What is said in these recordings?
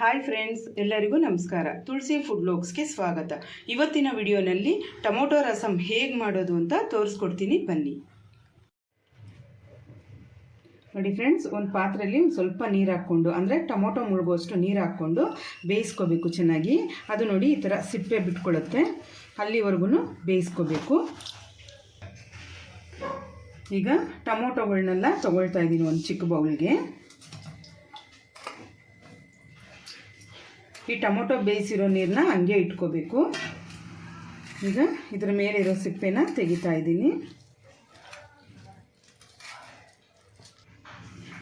Hi friends ಎಲ್ಲರಿಗೂ ನಮಸ್ಕಾರ. ತುಳಸಿ food ಲೋಕ್ಸ್ಗೆ ಸ್ವಾಗತ. ಇವತ್ತಿನ ವಿಡಿಯೋನಲ್ಲಿ ಟೊಮೊಟೊ ರಸಂ ಹೇಗೆ ಮಾಡೋದು ಅಂತ ತೋರಿಸ್ಕೊಡ್ತೀನಿ ಬನ್ನಿ. ನೋಡಿ ಫ್ರೆಂಡ್ಸ್ ಒಂದು ಪಾತ್ರೆಯಲ್ಲಿ ಸ್ವಲ್ಪ ನೀರು ಹಾಕ್ಕೊಂಡು, ಅಂದರೆ ಟೊಮೊಟೊ ಮುಳುಗುವಷ್ಟು ನೀರು ಹಾಕ್ಕೊಂಡು ಬೇಯಿಸ್ಕೋಬೇಕು ಚೆನ್ನಾಗಿ. ಅದು ನೋಡಿ ಈ ಥರ ಸಿಪ್ಪೆ ಬಿಟ್ಕೊಳ್ಳುತ್ತೆ ಅಲ್ಲಿವರೆಗೂ ಬೇಯಿಸ್ಕೋಬೇಕು. ಈಗ ಟೊಮೊಟೊಗಳನ್ನೆಲ್ಲ ತೊಗೊಳ್ತಾ ಇದ್ದೀನಿ ಒಂದು ಚಿಕ್ಕ ಬೌಲ್ಗೆ ಈ ಟೊಮೊಟೊ ಬೇಯಿಸಿರೋ ನೀರನ್ನ ಹಂಗೆ ಇಟ್ಕೋಬೇಕು. ಈಗ ಇದರ ಮೇಲೆ ಇರೋ ಸಿಪ್ಪೆನ ತೆಗಿತಾ ಇದ್ದೀನಿ.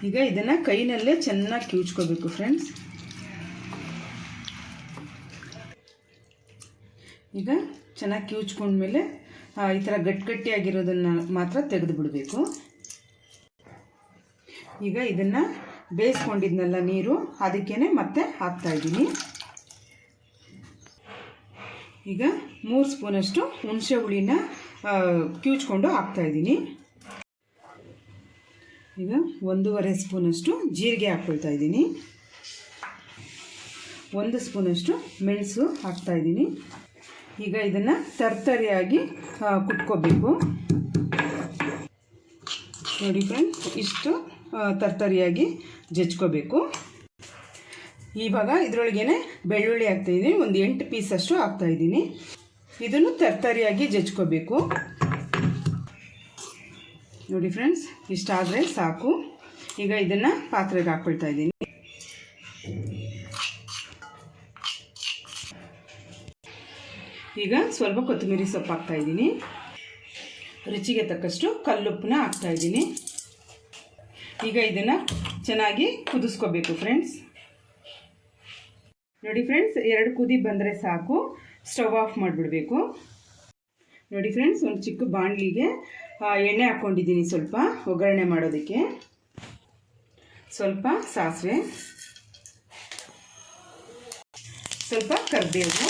ಈಗ ಇದನ್ನು ಕೈನಲ್ಲೇ ಚೆನ್ನಾಗಿ ಕಿವುಚ್ಕೋಬೇಕು ಫ್ರೆಂಡ್ಸ್ ಈಗ ಚೆನ್ನಾಗಿ ಕಿವುಚ್ಕೊಂಡ್ಮೇಲೆ ಈ ಥರ ಗಟ್ಟಿಗಟ್ಟಿಯಾಗಿರೋದನ್ನು ಮಾತ್ರ ತೆಗೆದು ಬಿಡಬೇಕು ಈಗ ಇದನ್ನು ಬೇಯಿಸ್ಕೊಂಡಿದ್ನಲ್ಲ ನೀರು ಅದಕ್ಕೇ ಮತ್ತೆ ಹಾಕ್ತಾ ಇದ್ದೀನಿ. ಈಗ ಮೂರು ಸ್ಪೂನಷ್ಟು ಹುಣಸೆ ಹುಳಿನ ಕ್ಯೂಚ್ಕೊಂಡು ಕಿವುಚ್ಕೊಂಡು ಹಾಕ್ತಾ ಇದ್ದೀನಿ. ಈಗ ಒಂದೂವರೆ ಸ್ಪೂನಷ್ಟು ಜೀರಿಗೆ ಹಾಕ್ಕೊಳ್ತಾ ಇದ್ದೀನಿ. ಒಂದು ಸ್ಪೂನಷ್ಟು ಮೆಣಸು ಹಾಕ್ತಾಯಿದ್ದೀನಿ ಈಗ ಇದನ್ನು ತರ್ತರಿಯಾಗಿ ಕುಟ್ಕೋಬೇಕು. ನೋಡಿ ಫ್ರೆಂಡ್ಸ್ ಇಷ್ಟು ತರ್ತರಿಯಾಗಿ ಜಜ್ಕೋಬೇಕು. ಇವಾಗ ಇದರೊಳಗೇನೆ ಬೆಳ್ಳುಳ್ಳಿ ಹಾಕ್ತಾಯಿದ್ದೀನಿ ಒಂದು ಎಂಟು ಪೀಸಷ್ಟು ಹಾಕ್ತಾಯಿದ್ದೀನಿ ಇದನ್ನು ತರ್ತರಿಯಾಗಿ ಜಜ್ಕೋಬೇಕು. ನೋಡಿ ಫ್ರೆಂಡ್ಸ್ ಇಷ್ಟಾದರೆ ಸಾಕು. ಈಗ ಇದನ್ನು ಪಾತ್ರೆಗೆ ಹಾಕ್ಕೊಳ್ತಾ ಇದ್ದೀನಿ ಈಗ ಸ್ವಲ್ಪ ಕೊತ್ತಂಬರಿ ಸೊಪ್ಪು ಹಾಕ್ತಾ ಇದ್ದೀನಿ ರುಚಿಗೆ ತಕ್ಕಷ್ಟು ಕಲ್ಲುಪ್ಪನ್ನ ಹಾಕ್ತಾ ಇದ್ದೀನಿ ಈಗ ಇದನ್ನು ಚೆನ್ನಾಗಿ ಕುದಿಸ್ಕೋಬೇಕು ಫ್ರೆಂಡ್ಸ್ ನೋಡಿ ಫ್ರೆಂಡ್ಸ್ ಎರಡು ಕುದಿ ಬಂದರೆ ಸಾಕು. ಸ್ಟವ್ ಆಫ್ ಮಾಡಿಬಿಡಬೇಕು. ನೋಡಿ ಫ್ರೆಂಡ್ಸ್ ಒಂದು ಚಿಕ್ಕ ಬಾಣಲಿಗೆ ಎಣ್ಣೆ ಹಾಕ್ಕೊಂಡಿದ್ದೀನಿ ಸ್ವಲ್ಪ, ಒಗ್ಗರಣೆ ಮಾಡೋದಕ್ಕೆ. ಸ್ವಲ್ಪ ಸಾಸಿವೆ. ಸ್ವಲ್ಪ ಕರಿಬೇವು.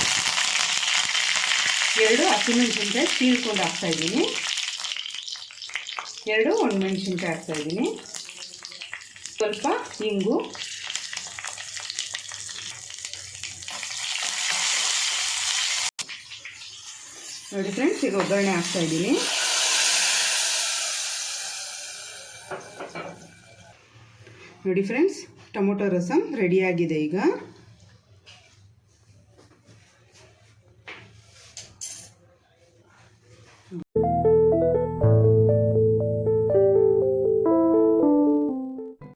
ಎರಡು ಹಸಿಮೆಣಸಿನ್ಕಾಯಿ ಹಾಕ್ತಾ ಇದ್ದೀನಿ. ಎರಡು ಒಣಮೆಣಸಿನ್ಕಾಯಿ ಹಾಕ್ತಾ ಇದ್ದೀನಿ. ಸ್ವಲ್ಪ ಹಿಂಗು ನೋಡಿ ಫ್ರೆಂಡ್ಸ್ ಈಗ ಒಗ್ಗರಣೆ ಹಾಕ್ತಾ ಇದ್ದೀನಿ. ನೋಡಿ ಫ್ರೆಂಡ್ಸ್ ಟೊಮೊಟೊ ರಸಂ ರೆಡಿಯಾಗಿದೆ ಈಗ.